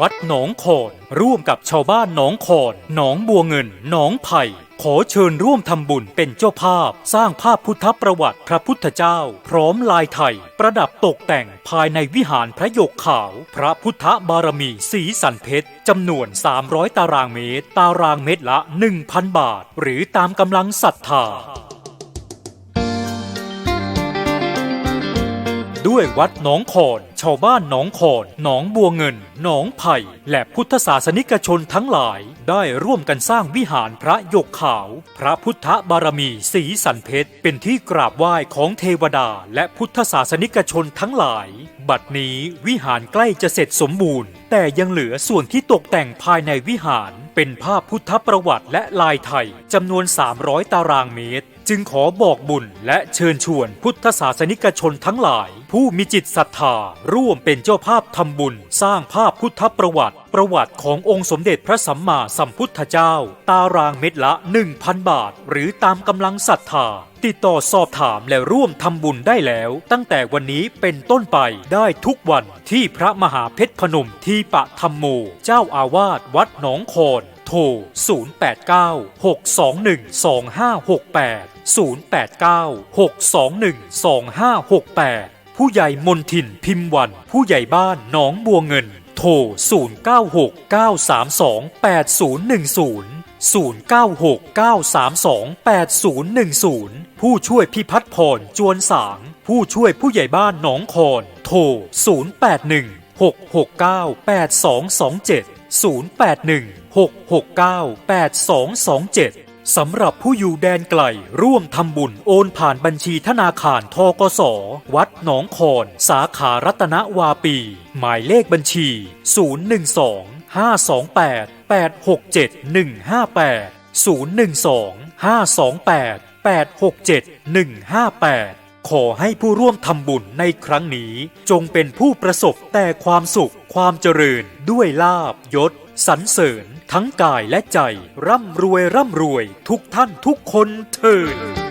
วัดหนองโขนร่วมกับชาวบ้านหนองโขนหนองบัวเงิน หนองไผ่ ขอเชิญร่วมทำบุญเป็นเจ้าภาพ สร้างภาพพุทธประวัติพระพุทธเจ้า พร้อมลายไทย ประดับตกแต่งภายในวิหารพระหยกขาว พระพุทธบารมีสีสันเพชรจำนวน 300 ตารางเมตร ตารางเมตรละ 1,000 บาท หรือตามกำลังศรัทธาด้วยวัดหนองขอนชาวบ้านหนองขอนหนองบัวเงิน หนองไผ่ และพุทธศาสนิกชนทั้งหลาย ได้ร่วมกันสร้างวิหารพระยกขาว พระพุทธบารมีสีสันเพชร เป็นที่กราบไหว้ของเทวดา และพุทธศาสนิกชนทั้งหลาย บัดนี้วิหารใกล้จะเสร็จสมบูรณ์ แต่ยังเหลือส่วนที่ตกแต่งภายในวิหารเป็นภาพพุทธประวัติและลายไทยจำนวน 300 ตารางเมตร จึงขอบอกบุญและเชิญชวนพุทธศาสนิกชนทั้งหลาย ผู้มีจิตศรัทธาร่วมเป็นเจ้าภาพทำบุญ สร้างภาพพุทธประวัติ ประวัติขององค์สมเด็จพระสัมมาสัมพุทธเจ้า ตารางเม็ดละ 1,000 บาท หรือตามกำลังศรัทธา ติดต่อสอบถามและร่วมทำบุญได้แล้ว ตั้งแต่วันนี้เป็นต้นไปได้ทุกวันที่พระมหาเพชรพนมทีปะธรรมโม เจ้าอาวาสวัดหนองโคนโทร 089 621 2568 089 621 2568 ผู้ใหญ่มนทินพิมพ์วัน ผู้ใหญ่บ้านหนองบัวเงิน โทร 096 932 8010 096 932 8010 ผู้ช่วยพิพัฒน์พรจวนสาง ผู้ช่วยผู้ใหญ่บ้านหนองคอน โทร 0816698227 0816698227 สำหรับผู้อยู่แดนไกล ร่วมทำบุญโอนผ่านบัญชีธนาคารทกส วัดหนองคอนสาขารัตนวาปี หมายเลขบัญชี 012 528 867 158 012 528 867 158 ขอให้ผู้ร่วมทำบุญในครั้งนี้ จงเป็นผู้ประสบแต่ความสุขความเจริญด้วยลาบยศ สรรเสริญทั้งกายและใจ ร่ำรวยร่ำรวย ทุกท่านทุกคนเทิน